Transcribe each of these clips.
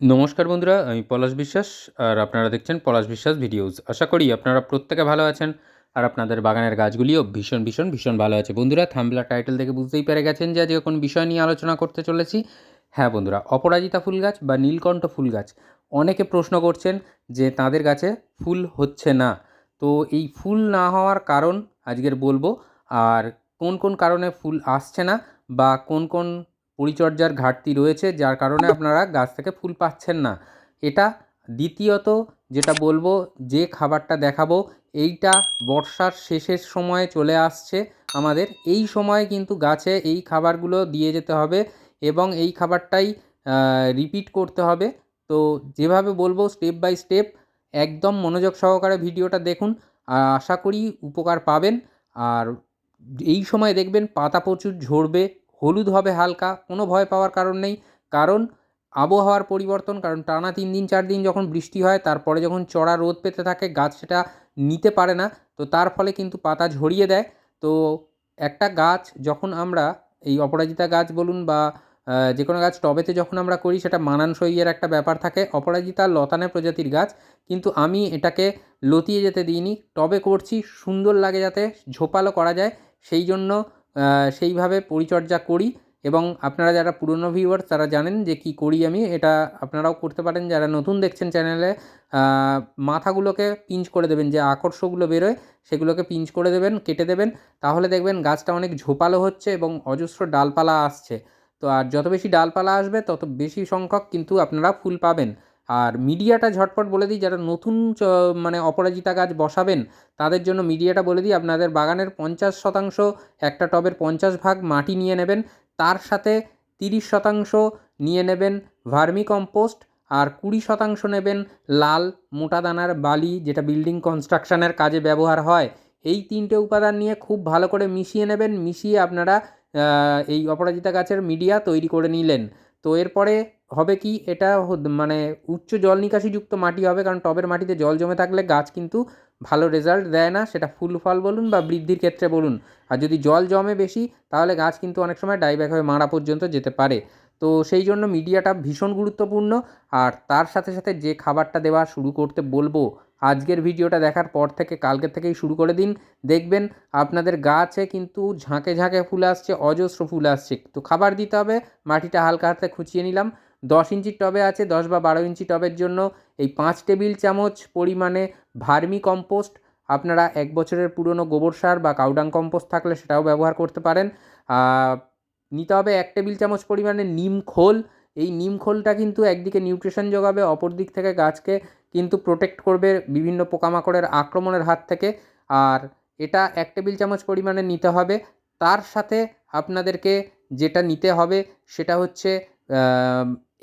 নমস্কার বন্ধুরা, আমি পলাশ বিশ্বাস আর আপনারা দেখছেন পলাশ বিশ্বাস ভিডিওস। আশা করি আপনারা প্রত্যেকে ভালো আছেন আর আপনাদের বাগানের গাছগুলিও ভীষণ ভীষণ ভীষণ ভালো আছে। বন্ধুরা থাম্বলা টাইটেল দেখে বুঝতেই পেরে গেছেন যে আজকে কোন বিষয় নিয়ে আলোচনা করতে চলেছি। হ্যাঁ বন্ধুরা, অপরাজিতা ফুল গাছ বা নীলকণ্ঠ ফুল গাছ অনেকে প্রশ্ন করছেন যে তাদের গাছে ফুল হচ্ছে না। তো এই ফুল না হওয়ার কারণ আজকের বলব, আর কোন কোন কারণে ফুল আসছে না বা কোন কোন পরিচর্যার ঘাটতি রয়েছে, যার কারণে আপনারা গাছ থেকে ফুল পাচ্ছেন না। এটা দ্বিতীয়ত যেটা বলব, যে খাবারটা দেখাবো, এইটা বর্ষার শেষের সময়ে চলে আসছে। আমাদের এই সময় কিন্তু গাছে এই খাবারগুলো দিয়ে যেতে হবে এবং এই খাবারটাই রিপিট করতে হবে। তো যেভাবে বলব স্টেপ বাই স্টেপ একদম মনোযোগ সহকারে ভিডিওটা দেখুন, আর আশা করি উপকার পাবেন। আর এই সময় দেখবেন পাতা প্রচুর ঝরবে হলুদ হবে হালকা, কোনো ভয় পাওয়ার কারণ নেই। কারণ আবহাওয়ার পরিবর্তন, কারণ টানা তিন দিন, চার দিন যখন বৃষ্টি হয়, তারপরে যখন চড়া রোদ পেতে থাকে, গাছ সেটা নিতে পারে না। তো তার ফলে কিন্তু পাতা ঝরিয়ে দেয়। তো একটা গাছ যখন আমরা, এই অপরাজিতা গাছ বলুন বা যে কোনো গাছ টবেতে যখন আমরা করি, সেটা মানানসইয়ের একটা ব্যাপার থাকে। অপরাজিতা লতানে প্রজাতির গাছ। কিন্তু আমি এটাকে লতিয়ে যেতে দিইনি। টবে করছি, সুন্দর লাগে যাতে, ঝোপালো করা যায়। সেই জন্য সেইভাবে পরিচর্যা করি এবং আপনারা যারা পুরনো ভিউয়ার তারা জানেন যে কী করি আমি। এটা আপনারাও করতে পারেন। যারা নতুন দেখছেন চ্যানেলে মাথাগুলোকে পিঞ্চ করে দেবেন, যে আকর্ষগুলো বেরোয়, সেগুলোকে পিঞ্চ করে দেবেন, কেটে দেবেন। তাহলে দেখবেন গাছটা অনেক ঝোপালো হচ্ছে এবং অজস্র ডালপালা আসছে। তো আর যত বেশি ডালপালা আসবে, তত বেশি সংখ্যক কিন্তু আপনারা ফুল পাবেন। আর মিডিয়াটা ঝটপট বলে দিই, যারা নতুন মানে অপরাজিতা গাছ বসাবেন, তাদের জন্য মিডিয়াটা বলে দিই, আপনাদের বাগানের পঞ্চাশ শতাংশ, একটা টবের পঞ্চাশ ভাগ মাটি নিয়ে নেবেন, তার সাথে তিরিশ শতাংশ নিয়ে নেবেন ভার্মি কম্পোস্ট আর কুড়ি শতাংশ নেবেন লাল মোটা দানার বালি, যেটা বিল্ডিং কনস্ট্রাকশনের কাজে ব্যবহার হয়। এই তিনটে উপাদান নিয়ে খুব ভালো করে মিশিয়ে নেবেন, মিশিয়ে আপনারা এই অপরাজিতা গাছের মিডিয়া তৈরি করে নিলেন। তো এরপরে হবে কি? এটা মানে উচ্চ জল নিকাশিযুক্ত মাটি হবে, কারণ টবের মাটিতে জল জমে থাকলে গাছ কিন্তু ভালো রেজাল্ট দেয় না। সেটা ফুল ফল বলুন বা বৃদ্ধির ক্ষেত্রে বলুন। আর যদি জল জমে বেশি, তাহলে গাছ কিন্তু অনেক সময় ডাইব্যাক হয়ে মারা পর্যন্ত যেতে পারে। তো সেই জন্য মিডিয়াটা ভীষণ গুরুত্বপূর্ণ। আর তার সাথে সাথে যে খাবারটা দেওয়া শুরু করতে বলব আজকের ভিডিওটা দেখার পর থেকে কালকের থেকেই শুরু করে দিন। দেখবেন আপনাদের গাছে কিন্তু ঝাঁকে ঝাঁকে ফুল আসছে, অজস্র ফুল আসছে। তো খাবার দিতে হবে, মাটিটা হালকা হাতে খুঁচিয়ে নিলাম। দশ ইঞ্চির টবে আছে, দশ বা বারো ইঞ্চি টবের জন্য। এই পাঁচ টেবিল চামচ পরিমাণে ভার্মি কম্পোস্ট। আপনারা এক বছরের পুরনো গোবর সার বা কাউডাং কম্পোস্ট থাকলে সেটাও ব্যবহার করতে পারেন। নিতে হবে এক টেবিল চামচ পরিমাণে নিম খোল। এই নিম খোলটা কিন্তু একদিকে নিউট্রিশন যোগাবে, অপর দিক থেকে গাছকে কিন্তু প্রোটেক্ট করবে বিভিন্ন পোকামাকড়ের আক্রমণের হাত থেকে। আর এটা এক টেবিল চামচ পরিমাণে নিতে হবে। তার সাথে আপনাদেরকে যেটা নিতে হবে সেটা হচ্ছে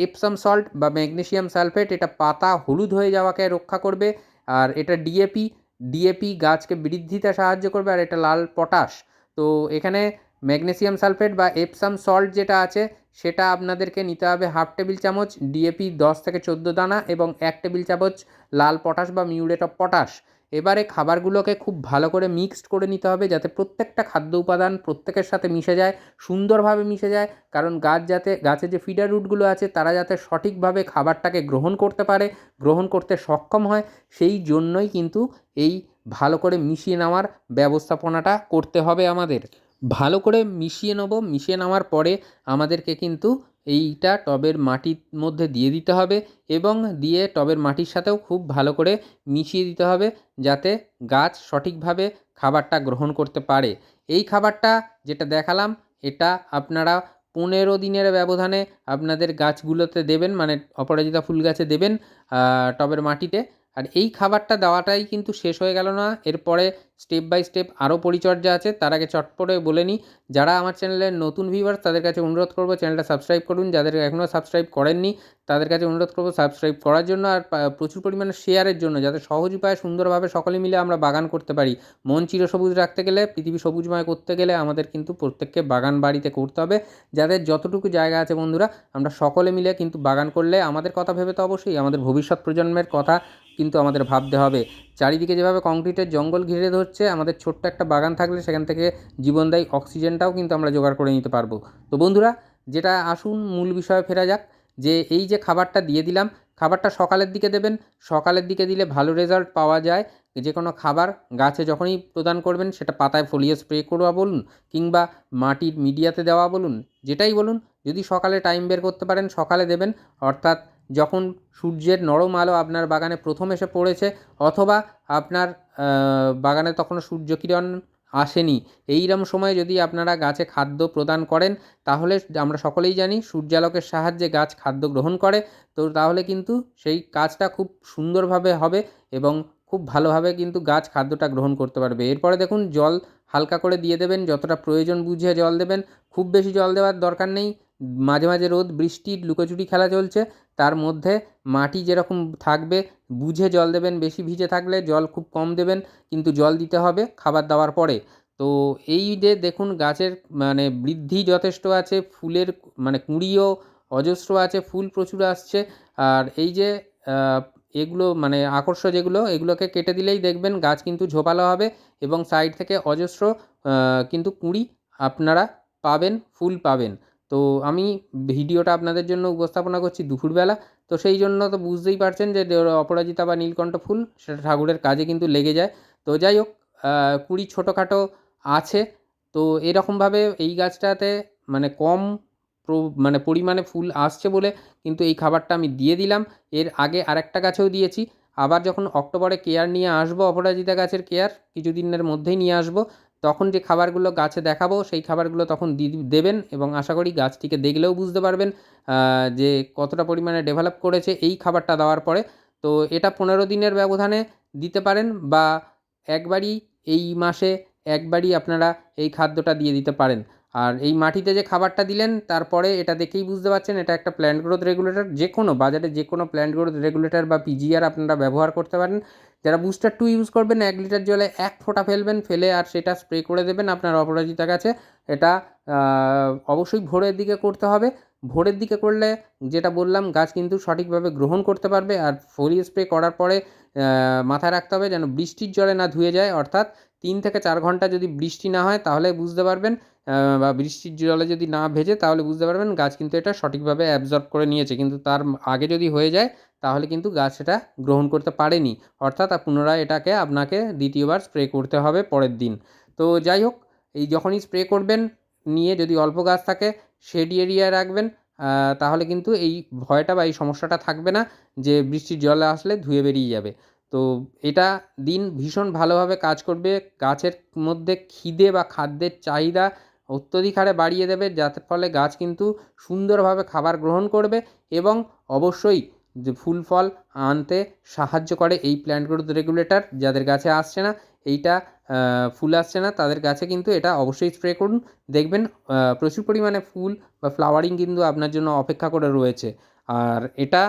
এপসাম সল্ট বা ম্যাগনেশিয়াম সালফেট এটা পাতা হলুদ হয়ে যাওয়াকে রক্ষা করবে। আর এটা ডিএপি ডিএপি গাছকে বৃদ্ধিতে সাহায্য করবে। আর এটা লাল পটাশ। তো এখানে ম্যাগনেসিয়াম সালফেট বা এপসাম সল্ট যেটা আছে সেটা আপনাদেরকে নিতে হবে হাফ টেবিল চামচ ডিএপি দশ থেকে চোদ্দ দানা এবং এক টেবিল চামচ লাল পটাশ বা মিউরেট অফ পটাশ। এবারে খাবারগুলোকে খুব ভালো করে মিক্সড করে নিতে হবে যাতে প্রত্যেকটা খাদ্য উপাদান প্রত্যেকের সাথে মিশে যায়, সুন্দরভাবে মিশে যায়, কারণ গাছ যাতে গাছের যে ফিডার রুটগুলো আছে তারা যাতে সঠিকভাবে খাবারটাকে গ্রহণ করতে পারে, গ্রহণ করতে সক্ষম হয়, সেই জন্যই কিন্তু এই ভালো করে মিশিয়ে নেওয়ার ব্যবস্থাপনাটা করতে হবে আমাদের। ভালো করে মিশিয়ে নেব। মিশিয়ে নেওয়ার পরে আমাদেরকে কিন্তু এইটা টবের মাটির মধ্যে দিয়ে দিতে হবে এবং দিয়ে টবের মাটির সাথেও খুব ভালো করে মিশিয়ে দিতে হবে যাতে গাছ সঠিকভাবে খাবারটা গ্রহণ করতে পারে। এই খাবারটা যেটা দেখালাম, এটা আপনারা পনেরো দিনের ব্যবধানে আপনাদের গাছগুলোতে দেবেন মানে অপরাজিতা ফুল গাছে দেবেন টবের মাটিতে। আর এই খাবারটা দেওয়াটাই কিন্তু শেষ হয়ে গেল না। এরপরে স্টেপ বাই স্টেপ আরও পরিচর্যা আছে, তার আগে চটপটে বলে নিই, যারা আমার চ্যানেলের নতুন ভিউয়ার্স তাদের কাছে অনুরোধ করব চ্যানেলটা সাবস্ক্রাইব করুন। যাদের এখনও সাবস্ক্রাইব করেননি, তাদের কাছে অনুরোধ করব সাবস্ক্রাইব করার জন্য আর প্রচুর পরিমাণে শেয়ারের জন্য, যাতে সহজ উপায়ে সুন্দরভাবে সকলে মিলে আমরা বাগান করতে পারি। মন চিরসবুজ রাখতে গেলে, পৃথিবী সবুজময় করতে গেলে আমাদের কিন্তু প্রত্যেককে বাগান বাড়িতে করতে হবে। যাদের যতটুকু জায়গা আছে বন্ধুরা, আমরা সকলে মিলে কিন্তু বাগান করলে আমাদের কথা ভেবে তো অবশ্যই আমাদের ভবিষ্যৎ প্রজন্মের কথা কিন্তু আমাদের ভাবতে হবে। চারিদিকে যেভাবে কংক্রিটের জঙ্গল ঘিরে ধরছে, আমাদের ছোট্ট একটা বাগান থাকলে সেখান থেকে জীবনদায়ী অক্সিজেনটাও কিন্তু আমরা জোগাড় করে নিতে পারব। তো বন্ধুরা, যেটা আসুন, মূল বিষয়ে ফেরা যাক, যে এই যে খাবারটা দিয়ে দিলাম, খাবারটা সকালের দিকে দেবেন। সকালের দিকে দিলে ভালো রেজাল্ট পাওয়া যায়। যে কোনো খাবার গাছে যখনই প্রদান করবেন, সেটা পাতায় ফলিয়ে স্প্রে করবা বলুন, কিংবা মাটির মিডিয়াতে দেওয়া বলুন, যেটাই বলুন। যদি সকালে টাইম বের করতে পারেন, সকালে দেবেন, অর্থাৎ যখন সূর্যের নরম আলো আপনার বাগানে প্রথম এসে পড়েছে অথবা আপনার বাগানে তখনও সূর্যকিরণ আসেনি এইরকম সময় যদি আপনারা গাছে খাদ্য প্রদান করেন, তাহলে আমরা সকলেই জানি সূর্যালোকের সাহায্যে গাছ খাদ্য গ্রহণ করে। তো তাহলে কিন্তু সেই কাজটা খুব সুন্দরভাবে হবে এবং খুব ভালোভাবে কিন্তু গাছ খাদ্যটা গ্রহণ করতে পারবে। এরপরে দেখুন, জল হালকা করে দিয়ে দেবেন, যতটা প্রয়োজন বুঝে জল দেবেন। খুব বেশি জল দেওয়ার দরকার নেই। মাঝে মাঝে রোদ, বৃষ্টির লুকোচুরি খেলা চলছে। তার মধ্যে মাটি যেরকম থাকবে, বুঝে জল দেবেন, বেশি ভিজে থাকলে জল খুব কম দেবেন, কিন্তু জল দিতে হবে খাবার দেওয়ার পরে। তো এই যে দেখুন, গাছের মানে বৃদ্ধি যথেষ্ট আছে, ফুলের মানে কুঁড়িও অজস্র আছে, ফুল প্রচুর আসছে। আর এই যে এগুলো মানে আকর্ষ যেগুলো, এগুলোকে কেটে দিলেই দেখবেন গাছ কিন্তু ঝোপালো হবে এবং সাইড থেকে অজস্র কিন্তু কুঁড়ি আপনারা পাবেন, ফুল পাবেন। তো আমি ভিডিওটা আপনাদের জন্য উপস্থাপনা করছি দুপুরবেলা। তো সেই জন্য তো বুঝতেই পারছেন যে অপরাজিতা বা নীলকণ্ঠ ফুল সেটা ঠাকুরের কাজে কিন্তু লেগে যায়। তো যাই হোক কুড়ি ছোটোখাটো আছে। তো এরকমভাবে এই গাছটাতে মানে কম মানে পরিমাণে ফুল আসছে বলে কিন্তু এই খাবারটা আমি দিয়ে দিলাম। এর আগে আরেকটা গাছেও দিয়েছি। আবার যখন অক্টোবরে কেয়ার নিয়ে আসব, অপরাজিতা গাছের কেয়ার কিছুদিনের মধ্যেই নিয়ে আসব তখন যে খাবারগুলো গাছে দেখাবো, সেই খাবারগুলো তখন দেবেন এবং আশা করি গাছটিকে দেখলেও বুঝতে পারবেন যে কতটা পরিমাণে ডেভেলপ করেছে এই খাবারটা দেওয়ার পরে। তো এটা পনেরো দিনের ব্যবধানে দিতে পারেন বা একবারই এই মাসে একবারই আপনারা এই খাদ্যটা দিয়ে দিতে পারেন। আর এই মাটিতে যে খাবারটা দিলেন, তারপরে এটা দেখেই বুঝতে পারছেন, এটা একটা প্ল্যান্ট গ্রোথ রেগুলেটর যে কোনো বাজারে যে কোনো প্ল্যান্ট গ্রোথ রেগুলেটর বা পিজিআর আপনারা ব্যবহার করতে পারেন। যারা বুস্টার টু ইউজ করবেন, এক লিটার জলে এক ফোঁটা ফেলবেন, ফেলে আর সেটা স্প্রে করে দেবেন আপনার অপরাজিতা গাছে। এটা অবশ্যই ভোরের দিকে করতে হবে। ভোরের দিকে করলে যেটা বললাম, গাছ কিন্তু সঠিকভাবে গ্রহণ করতে পারবে। আর ফলি স্প্রে করার পরে মাথায় রাখতে হবে যেন বৃষ্টির জলে না ধুয়ে যায়, অর্থাৎ তিন থেকে চার ঘণ্টা যদি বৃষ্টি না হয়, তাহলে বুঝতে পারবেন বা বৃষ্টির জলে যদি না ভেজে, তাহলে বুঝতে পারবেন গাছ কিন্তু এটা সঠিকভাবে অ্যাবজর্ব করে নিয়েছে। কিন্তু তার আগে যদি হয়ে যায়, তাহলে কিন্তু গাছ সেটা গ্রহণ করতে পারেনি। অর্থাৎ পুনরায় এটাকে আপনাকে দ্বিতীয়বার স্প্রে করতে হবে পরের দিন। তো যাই হোক, এই যখনই স্প্রে করবেন, নিয়ে যদি অল্প গাছ থাকে শেড এরিয়ায় রাখবেন তাহলে কিন্তু এই ভয়টা বা এই সমস্যাটা থাকবে না, যে বৃষ্টির জলে আসলে ধুয়ে বেরিয়ে যাবে। তো এটা দিন ভীষণ ভালোভাবে কাজ করবে। গাছের মধ্যে খিদে বা খাদ্যের চাহিদা অত্যধিক হারে বাড়িয়ে দেবে যাতে ফলে গাছ কিন্তু সুন্দরভাবে খাবার গ্রহণ করবে এবং অবশ্যই যে ফুল, ফল আনতে সাহায্য করে এই প্ল্যান্ট গ্রোথ রেগুলেটর যাদের গাছে আসছে না, এইটা ফুল আসছে না, তাদের গাছে কিন্তু এটা অবশ্যই স্প্রে করুন। দেখবেন প্রচুর পরিমাণে ফুল বা ফ্লাওয়ারিং কিন্তু আপনার জন্য অপেক্ষা করে রয়েছে। আর এটা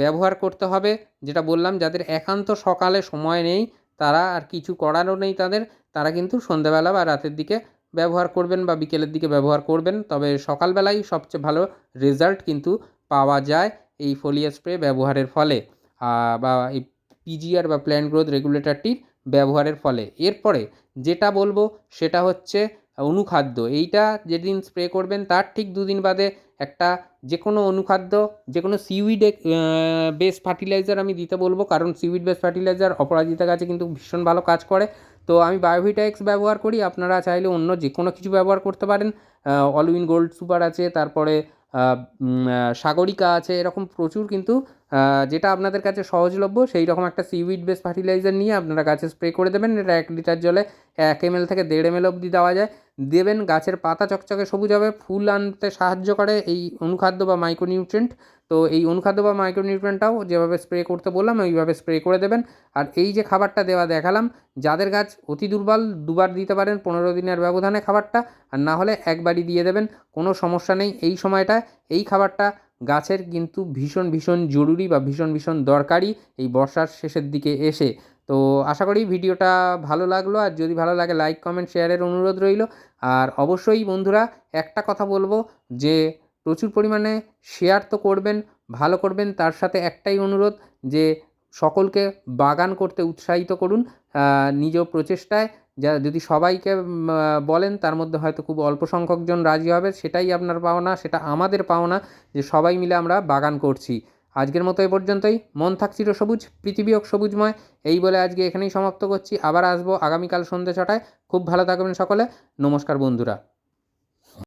ব্যবহার করতে হবে। যেটা বললাম, যাদের একান্ত সকালে সময় নেই, তারা আর কিছু করারও নেই তাদের, তারা কিন্তু সন্ধ্যাবেলা বা রাতের দিকে ব্যবহার করবেন বা বিকেলের দিকে ব্যবহার করবেন। তবে সকালবেলাই সবচেয়ে ভালো রেজাল্ট কিন্তু পাওয়া যায় এই ফোলিয়া স্প্রে ব্যবহারের ফলে বা এই পিজিআর বা প্ল্যান্ট গ্রোথ রেগুলেটরটির ব্যবহারের ফলে। এরপরে যেটা বলব, সেটা হচ্ছে অনুখাদ্য। এইটা যেদিন স্প্রে করবেন, তার ঠিক দুদিন বাদে একটা যে কোনো অনুখাদ্য যে কোনো সিউইড বেস ফার্টিলাইজার আমি দিতে বলব, কারণ সিউইড বেস ফার্টিলাইজার অপরাজিতা গাছে কিন্তু ভীষণ ভালো কাজ করে। তো আমি বায়োভিটাক্স ব্যবহার করি, আপনারা চাইলে অন্য যে কোনো কিছু ব্যবহার করতে পারেন। অলউইন গোল্ড সুপার আছে, তারপরে সাগরিকা আছে, এরকম প্রচুর কিন্তু যেটা আপনাদের কাছে সহজলভ্য, সেই রকম একটা সিউইড বেস ফার্টিলাইজার নিয়ে আপনারা গাছে স্প্রে করে দেবেন। এটা এক লিটার জলে এক এমএল থেকে দেড় এমএল অবধি দেওয়া যায়। দেবেন, গাছের পাতা চকচকে সবুজ হবে, ফুল আনতে সাহায্য করে এই অনুখাদ্য বা মাইক্রোনিউট্রেন্ট তো এই অনুখাদ্য বা মাইক্রোনিউট্রেন্টটাও যেভাবে স্প্রে করতে বললাম, ওইভাবে স্প্রে করে দেবেন। আর এই যে খাবারটা দেওয়া দেখালাম, যাদের গাছ অতি দুর্বল, দুবার দিতে পারেন পনেরো দিনের ব্যবধানে খাবারটা, আর না হলে একবারই দিয়ে দেবেন, কোনো সমস্যা নেই। এই সময়টায় এই খাবারটা গাছের কিন্তু ভীষণ ভীষণ জরুরি বা ভীষণ ভীষণ দরকারি এই বর্ষার শেষের দিকে এসে। তো আশা করি ভিডিওটা ভালো লাগল। আর যদি ভালো লাগে, লাইক, কমেন্ট, শেয়ারের অনুরোধ রইল। আর অবশ্যই বন্ধুরা, একটা কথা বলব যে, প্রচুর পরিমাণে শেয়ার তো করবেন, ভালো করবেন। তার সাথে একটাই অনুরোধ যে, সকলকে বাগান করতে উৎসাহিত করুন নিজ প্রচেষ্টায়। যা যদি সবাইকে বলেন তার মধ্যে হয়তো খুব অল্প সংখ্যক জন রাজি হবে, সেটাই আপনার পাওনা, সেটা আমাদের পাওনা যে সবাই মিলে আমরা বাগান করছি। আজকের মতো এ পর্যন্তই। মন থাকছিল সবুজ, পৃথিবী হোক সবুজময়। এই বলে আজকে এখানেই সমাপ্ত করছি। আবার আসব আগামীকাল সন্ধ্যে ছটায়। খুব ভালো থাকবেন সকলে। নমস্কার বন্ধুরা।